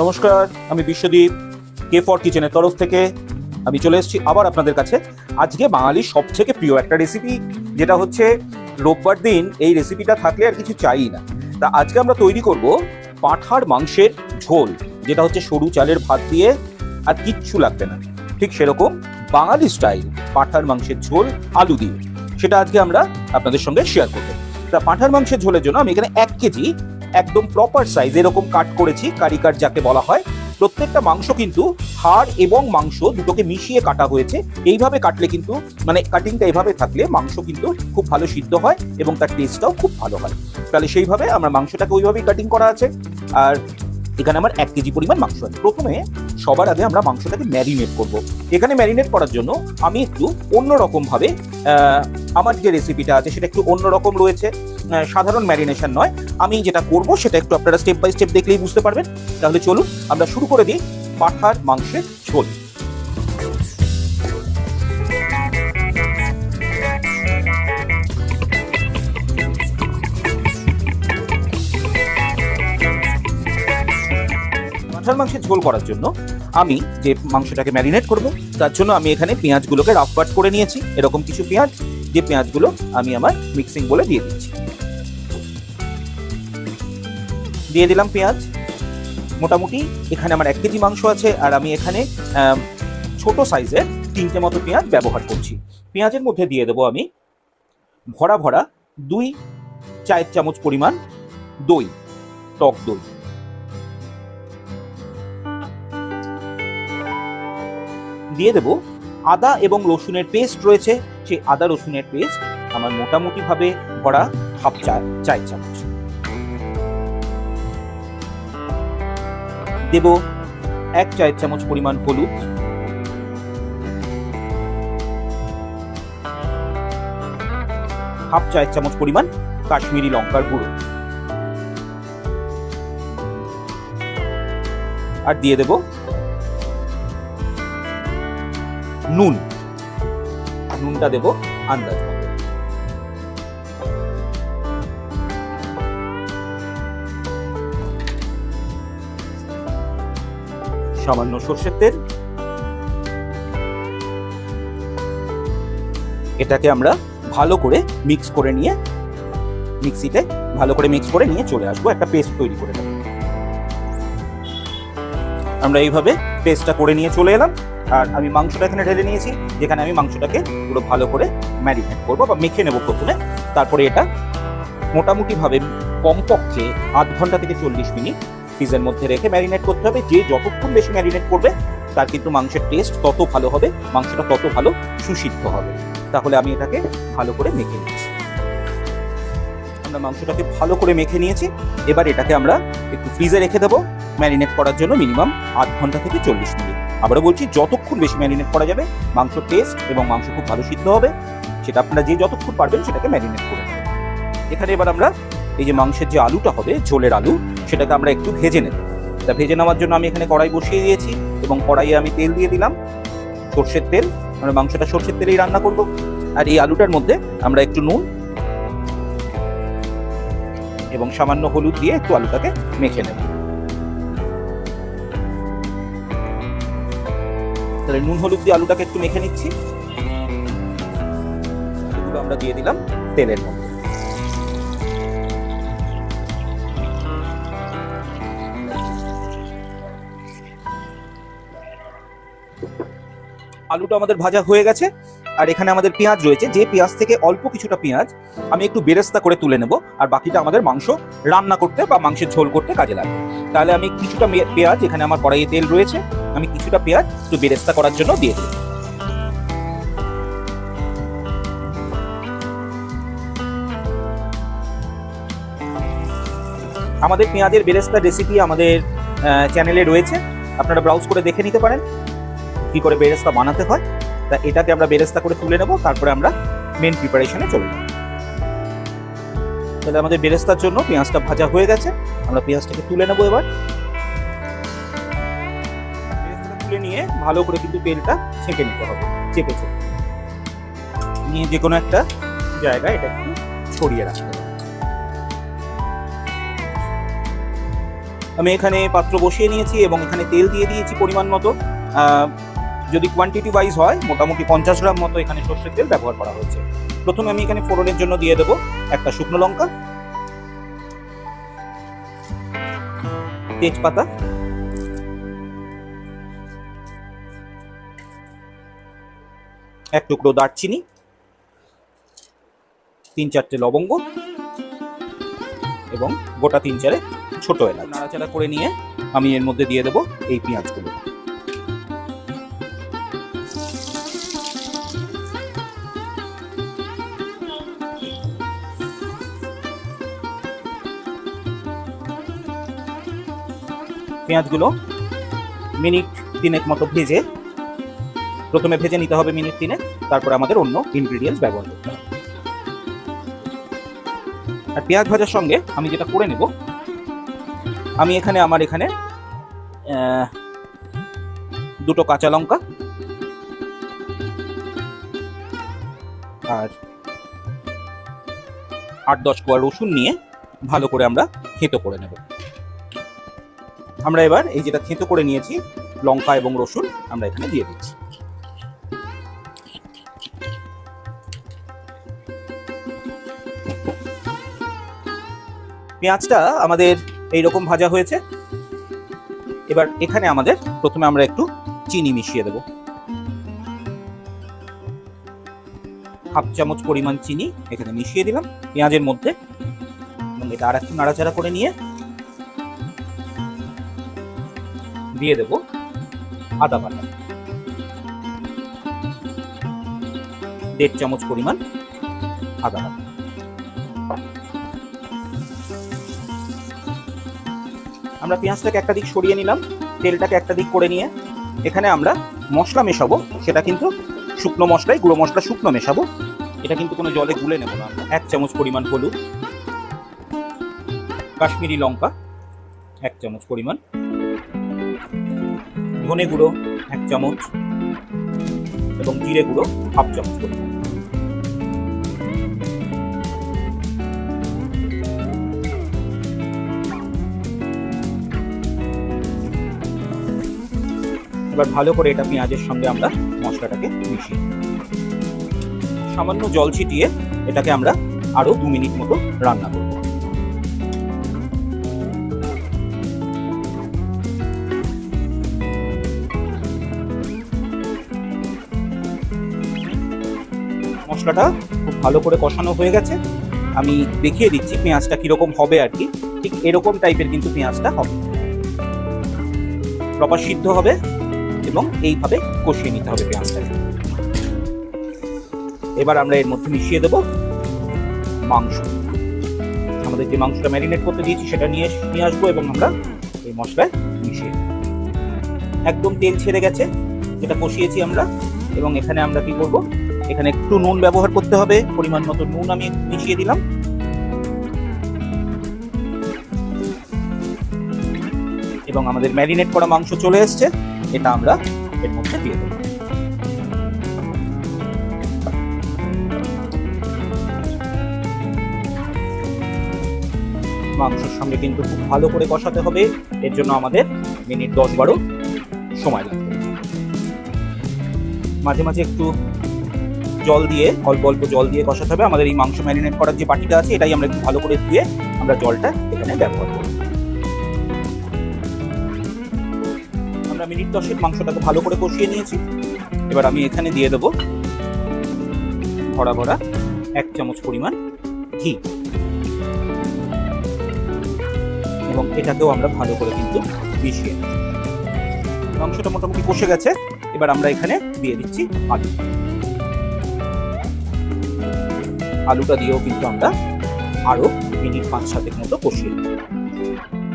নমস্কার, আমি Biswadip K for কিচেনের তরফ থেকে। আমি চলে এসেছি আবার আপনাদের কাছে। আজকে বাঙালির সব থেকে প্রিয় একটা রেসিপি যেটা হচ্ছে রোববার দিন এই রেসিপিটা থাকলে আর কিছু চাই না। তা আজকে আমরা তৈরি করব পাঁঠার মাংসের ঝোল, যেটা হচ্ছে সরু চালের ভাত দিয়ে, আর কিচ্ছু লাগবে না। ঠিক সেরকম বাঙালি স্টাইল পাঁঠার মাংসের ঝোল আলু দিয়ে। সেটা আজকে আমরা আপনাদের সঙ্গে শেয়ার করব। তা পাঁঠার মাংসের ঝোলের জন্য আমি এখানে এক কেজি একদম প্রপার সাইজ এরকম কাট করেছি কারি কাট যাকে বলা হয়। প্রত্যেকটা মাংস কিন্তু হাড় এবং মাংস দুটোকে মিশিয়ে কাটা হয়েছে। এইভাবে কাটলে কিন্তু মানে কাটিংটা এভাবে থাকলে মাংস কিন্তু খুব ভালো সিদ্ধ হয় এবং তার টেস্টটাও খুব ভালো হয়। তাহলে সেইভাবে আমার মাংসটাকে ওইভাবেই কাটিং করা আছে। আর এখানে আমার এক কেজি পরিমাণ মাংস আছে। প্রথমে সবার আগে আমরা মাংসটাকে ম্যারিনেট করব। এখানে ম্যারিনেট করার জন্য আমি একটু অন্যরকমভাবে আমার যে রেসিপিটা আছে সেটা একটু অন্যরকম রয়েছে। সাধারণ ম্যারিনেশন নয়। আমি যেটা করব সেটা একটু আপনারা স্টেপ বাই স্টেপ দেখলেই বুঝতে পারবেন। তাহলে চলুন, আমরা শুরু করে দিই পাঠার মাংসের ঝোল। পাঠার মাংসের ঝোল করার জন্য আমি যে মাংসটাকে ম্যারিনেট করব, তার জন্য আমি এখানে পেঁয়াজগুলোকে রাফ করে নিয়েছি। এরকম কিছু পেঁয়াজ, যে পেঁয়াজগুলো আমি আমার মিক্সিং বলে দিয়ে দিচ্ছি। দিয়ে দিলাম পেঁয়াজ। মোটামুটি এখানে আমার এক কেজি মাংস আছে আর আমি এখানে ছোট সাইজের তিনটে মতো পেঁয়াজ ব্যবহার করছি। পেঁয়াজের মধ্যে দিয়ে দেবো আমি ভরা ভরা দুই চায়ের চামচ পরিমাণ দই, টক দই। দিয়ে দেবো আদা এবং রসুনের পেস্ট রয়েছে। সেই আদা রসুনের পেস্ট আমার মোটামুটি ভাবে ভরা হাফ চা চায়ের চামচ। দেব এক চায়ের চামচ পরিমাণ হলুদ। হাফ চায়ের চামচ পরিমাণ কাশ্মীরি লঙ্কার গুঁড়ো। আর দিয়ে দেব নুন। নুনটা দেব আন্দাজ মতো। সামান্য সর্ষের তেল। এটাকে আমরা ভালো করে মিক্স করে নিয়ে, মিক্সিতে ভালো করে মিক্স করে নিয়ে চলে আসব। একটা পেস্ট তৈরি করে নেব। আমরা এইভাবে পেস্টটা করে নিয়ে চলে এলাম। আর আমি মাংসটা এখানে ঢেলে নিয়েছি। যেখানে আমি মাংসটাকে পুরো ভালো করে ম্যারিনেট করব বা মেখে নেব প্রথমে। তারপরে এটা মোটামুটিভাবে কমপক্ষে আধ ঘণ্টা থেকে চল্লিশ মিনিট ফ্রিজের মধ্যে রেখে ম্যারিনেট করতে হবে। যে যতক্ষণ বেশি ম্যারিনেট করবে, তার কিন্তু মাংসের টেস্ট তত ভালো হবে, মাংসটা তত ভালো সুসিদ্ধ হবে। তাহলে আমি এটাকে ভালো করে মেখে নিচ্ছি। আমরা মাংসটাকে ভালো করে মেখে নিয়েছি। এবার এটাকে আমরা একটু ফ্রিজে রেখে দেবো। ম্যারিনেট করার জন্য মিনিমাম আধ ঘণ্টা থেকে চল্লিশ মিনিট। আবারও বলছি, যতক্ষণ বেশি ম্যারিনেট করা যাবে মাংস টেস্ট এবং মাংস খুব ভালো সিদ্ধ হবে। সেটা আপনারা যে যতক্ষণ পারবেন সেটাকে ম্যারিনেট করে এখানে এবার আমরা এই যে মাংসের যে আলুটা হবে, ঝোলের আলু, সেটাকে আমরা একটু ভেজে নেব। তা ভেজে নেওয়ার জন্য আমি এখানে কড়াই বসিয়ে দিয়েছি এবং কড়াইয়ে আমি তেল দিয়ে দিলাম। সর্ষের তেল, আমরা মাংসটা সর্ষের তেলেই রান্না করব। আর এই আলুটার মধ্যে আমরা একটু নুন এবং সামান্য হলুদ দিয়ে একটু আলুটাকে মেখে নেব। তাহলে নুন, হলুদ দিয়ে আলুটাকে একটু মেখে নিচ্ছি। আমরা দিয়ে দিলাম তেলের মধ্যে। আলুটা আমাদের ভাজা হয়ে গেছে, আর এখানে আমাদের পেঁয়াজ রয়েছে। যে পেঁয়াজ থেকে অল্প কিছুটা পেঁয়াজ আমি একটু বেরেস্তা করে তুলে নেব, আর বাকিটা আমাদের মাংস রান্না করতে বা মাংসের ঝোল করতে কাজে লাগবে তাহলে আমি কিছুটা পেঁয়াজ, এখানে আমার কড়াইয়ে তেল রয়েছে, আমি কিছুটা পেঁয়াজ একটু বেরেস্তা করার জন্য দিয়ে দিই আমাদের পেঁয়াজের বেরেস্তার রেসিপি আমাদের চ্যানেলে রয়েছে, আপনারা ব্রাউজ করে দেখে নিতে পারেন। কি করে বেরেস্তা বানাতে হয়, তা এটাকে আমরা বেরেস্তা করে তুলে নেব, তারপরে আমরা মেন প্রিপারেশনে চলে যাব। তাহলে আমাদের বেরেস্তার জন্য পেঁয়াজটা ভাজা হয়ে গেছে, আমরা পেঁয়াজটাকে তুলে নেব এবার। বেরেস্তাটা তুলে নিয়ে ভালো করে কিন্তু তেলটা ছেঁকে নিতে হবে, চেপে চেপে। নিয়ে যে কোনো একটা জায়গায় এটা একটু ছড়িয়ে রাখতে আমি এখানে পাত্র বসিয়ে নিয়েছি এবং এখানে তেল দিয়ে দিয়েছি পরিমাণ মতো। যদি কোয়ান্টিটি ওয়াইজ হয়, মোটামুটি পঞ্চাশ গ্রাম মতো এখানে সর্ষের তেল ব্যবহার করা হয়েছে। প্রথমে আমি এখানে ফোড়নের জন্য দিয়ে দেবো একটা শুকনো লঙ্কা, তেজপাতা, এক টুকরো দারচিনি, তিন চারটে লবঙ্গ এবং গোটা তিন চারে ছোট এলাচ। নাড়াচাড়া করে নিয়ে আমি এর মধ্যে দিয়ে দেবো এই পেঁয়াজগুলো। পেঁয়াজগুলো মিনিট তিনেক মতো ভেজে প্রথমে ভেজে নিতে হবে মিনিট তিনে তারপর আমাদের অন্য ইনগ্রিডিয়েন্টস ব্যবহার করতে হবে। আর পেঁয়াজ ভাজার সঙ্গে আমি যেটা করে নেব, আমি এখানে আমার এখানে দুটো কাঁচা লঙ্কা আর আট দশ কোয়া রসুন নিয়ে ভালো করে আমরা থেঁতো করে নেব। আমরা এবার এই যেটা থেঁতো করে নিয়েছি, লঙ্কা এবং রসুন, আমরা এখানে দিয়ে দিচ্ছি। পেঁয়াজটা আমাদের এই রকম ভাজা হয়েছে। এবার এখানে আমাদের প্রথমে আমরা একটু চিনি মিশিয়ে দেব। হাফ চামচ পরিমাণ চিনি এখানে মিশিয়ে দিলাম। পেঁয়াজের মধ্যে এবং এটা আর একটু নাড়াচাড়া করে নিয়ে দিয়ে দেব আদা বাটা। দেড় চামচ পরিমাণ আদা বাটা। আমরা পেঁয়াজটাকে একটা দিক সরিয়ে নিলাম, তেলটাকে একটা দিক করে নিয়ে এখানে আমরা মশলা মেশাবো, সেটা কিন্তু শুকনো মশলাই, গুঁড়ো মশলা, শুকনো মেশাবো। এটা কিন্তু কোনো জলে গুলে নেব না এক চামচ পরিমাণ হলুদ, কাশ্মীরি লঙ্কা, এক চামচ পরিমাণ ধনে গুঁড়ো, এক চামচ এবং জিরে গুঁড়ো, হাফ চামচ এবার ভালো করে এটা পেঁয়াজের সঙ্গে আমরা মশলাটাকে দিই। সামান্য জল ছিটিয়ে এটাকে আমরা আরও দু মিনিট মতো রান্না করব মশলাটা খুব ভালো করে কষানো হয়ে গেছে। আমি দেখিয়ে দিচ্ছি পেঁয়াজটা কীরকম হবে আর কি। ঠিক এরকম টাইপের কিন্তু পেঁয়াজটা হবে। প্রপার সিদ্ধ হবে এবং এইভাবে কষিয়ে নিতে হবে পেঁয়াজটাকে। এবার আমরা এর মধ্যে মিশিয়ে দেব মাংস। আমাদের যে মাংসটা ম্যারিনেট করতে দিয়েছি সেটা নিয়ে নিয়ে আসব এবং আমরা এই মশলায় মিশিয়ে একদম তেল ছেড়ে গেছে। যেটা কষিয়েছি আমরা এবং এখানে আমরা কি করব? এখানে একটু নুন ব্যবহার করতে হবে। পরিমাণ মতো নুন আমি মিশিয়ে দিলাম। এবং আমাদের ম্যারিনেট করা মাংস চলে এসছে। এটা আমরা এর মধ্যে দিয়ে দেবো। মাংসের সঙ্গে কিন্তু খুব ভালো করে কষাতে হবে। এর জন্য আমাদের মিনিট দশ বারো সময় লাগবে। মাঝে মাঝে একটু জল দিয়ে, অল্প অল্প জল দিয়ে কষাতে হবে। আমাদের এই মাংস ম্যারিনেট করার যে বাটিটা আছে, এটাই আমরা একটু ভালো করে ধুয়ে আমরা জলটা এখানে ব্যবহার করব। আমরা মিনিট দশেক মাংসটাকে ভালো করে কষিয়ে নিয়েছি। এবার আমি এখানে দিয়ে দেবো ভরা ভরা এক চামচ পরিমাণ ঘি। এবং এটাকেও আমরা ভালো করে কিন্তু মিশিয়ে মাংসটা মোটামুটি কষে গেছে। এবার আমরা এখানে দিয়ে দিচ্ছি আলু। আলুটা দিয়েও কিন্তু আমরা আরও মিনিট পাঁচ সাতের মতো কষিয়ে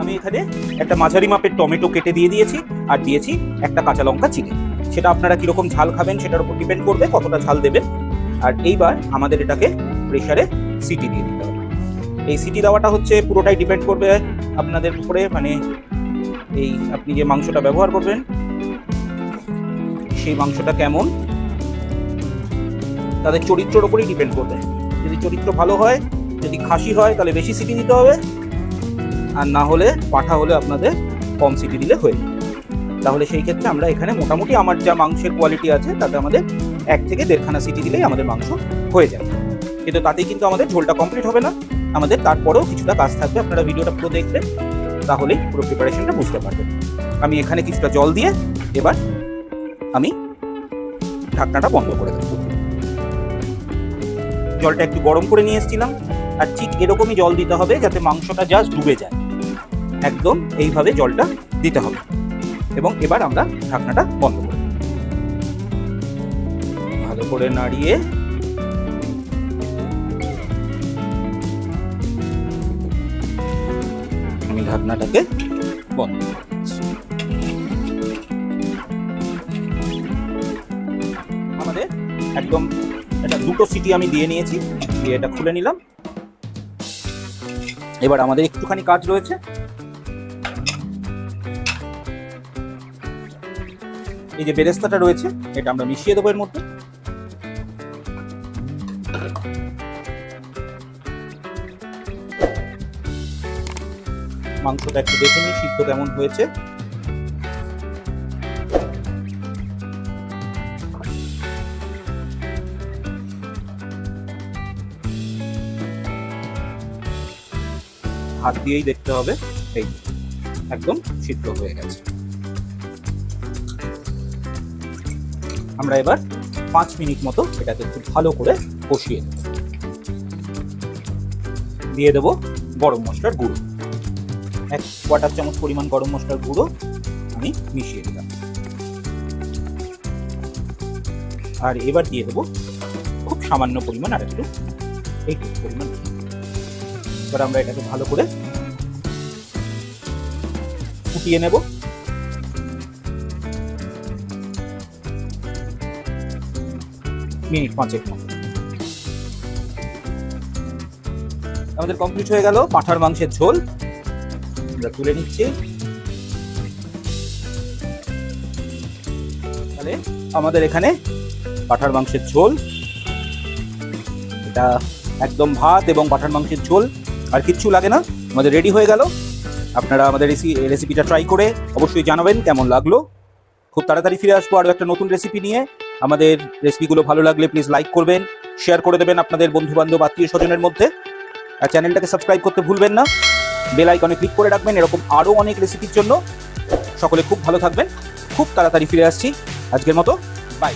আমি এখানে একটা মাঝারি মাপের টমেটো কেটে দিয়ে দিয়েছি আর দিয়েছি একটা কাঁচা লঙ্কা চিনি। সেটা আপনারা কীরকম ঝাল খাবেন সেটার উপর ডিপেন্ড করবে কতটা ঝাল দেবেন। আর এইবার আমাদের এটাকে প্রেশারে সিটি দিয়ে দিতে হবে। এই সিটি দেওয়াটা হচ্ছে পুরোটাই ডিপেন্ড করবে আপনাদের উপরে মানে এই আপনি যে মাংসটা ব্যবহার করবেন, সেই মাংসটা কেমন, তাদের চরিত্রের উপরেই ডিপেন্ড করবে। যদি চরিত্র ভালো হয়, যদি খাসি হয়, তাহলে বেশি সিটি দিতে হবে। আর না হলে পাঠা হলে আপনাদের কম সিটি দিলে হয়ে তাহলে সেই ক্ষেত্রে আমরা এখানে মোটামুটি আমার যা মাংসের কোয়ালিটি আছে, তাতে আমাদের এক থেকে দেড়খানা সিটি দিলেই আমাদের মাংস হয়ে যাবে। কিন্তু তাতেই কিন্তু আমাদের ঝোলটা কমপ্লিট হবে না। আমাদের তারপরেও কিছুটা কাজ থাকবে। আপনারা ভিডিওটা পুরো দেখবেন, তাহলেই পুরো প্রিপারেশনটা বুঝতে পারবেন। আমি এখানে কিছুটা জল দিয়ে এবার আমি ঢাকনাটা বন্ধ করে দেবো। জলটা একটু গরম করে নিয়ে এসেছিলাম। আর ঠিক এরকমই জল দিতে হবে যাতে মাংসটা জাস্ট ডুবে যায়। একদম এইভাবে জলটা দিতে হবে। এবং এবার আমরা ঢাকনাটা বন্ধ করে। ভালো করে নাড়িয়ে আমি ঢাকনাটাকে বন্ধ আমাদের একদম এটা দুটো সিটি আমি দিয়ে নিয়েছি, দিয়ে এটা খুলে নিলাম। এবার আমাদের একটুখানি কাজ রয়েছে। এই যে বেরেস্তাটা রয়েছে, এটা আমরা মিশিয়ে দেবো এর মধ্যে। মাংসটা একটু দেখে নিই, সিদ্ধ কেমন হয়েছে। হাত দিয়েই দেখতে হবে। এই একদম সিদ্ধ হয়ে গেছে। আমরা এবার পাঁচ মিনিট মতো এটাকে খুব ভালো করে কষিয়ে নেব। দিয়ে দেবো গরম মশলার গুঁড়ো। এক কোয়াটার চামচ পরিমাণ গরম মশলার গুঁড়ো আমি মিশিয়ে দিলাম। আর এবার দিয়ে দেবো খুব সামান্য পরিমাণ আর একটু এইটুকু পরিমাণ। এবার আমরা এটাকে ভালো করে ফুটিয়ে নেব। মিনিট পাঁচেক। আমাদের কমপ্লিট হয়ে গেল পাঁঠার মাংসের ঝোল। আমরা তুলে নিচ্ছি। তাহলে আমাদের এখানে পাঁঠার মাংসের ঝোল। এটা একদম ভাত এবং পাঁঠার মাংসের ঝোল। আর কিচ্ছু লাগে না। আমাদের রেডি হয়ে গেল। আপনারা আমাদের রেসিপিটা ট্রাই করে অবশ্যই জানাবেন কেমন লাগল। খুব তাড়াতাড়ি ফিরে আসব আরও একটা নতুন রেসিপি নিয়ে। আমাদের রেসিপিগুলো ভালো লাগলে প্লিজ লাইক করবেন শেয়ার করে দেবেন আপনাদের বন্ধু বান্ধব আত্মীয় স্বজনের মধ্যে। আর চ্যানেলটাকে সাবস্ক্রাইব করতে ভুলবেন না। বেল আইকনে ক্লিক করে রাখবেন, এরকম আরও অনেক রেসিপির জন্য। সকলে খুব ভালো থাকবেন। খুব তাড়াতাড়ি ফিরে আসছি। আজকের মতো বাই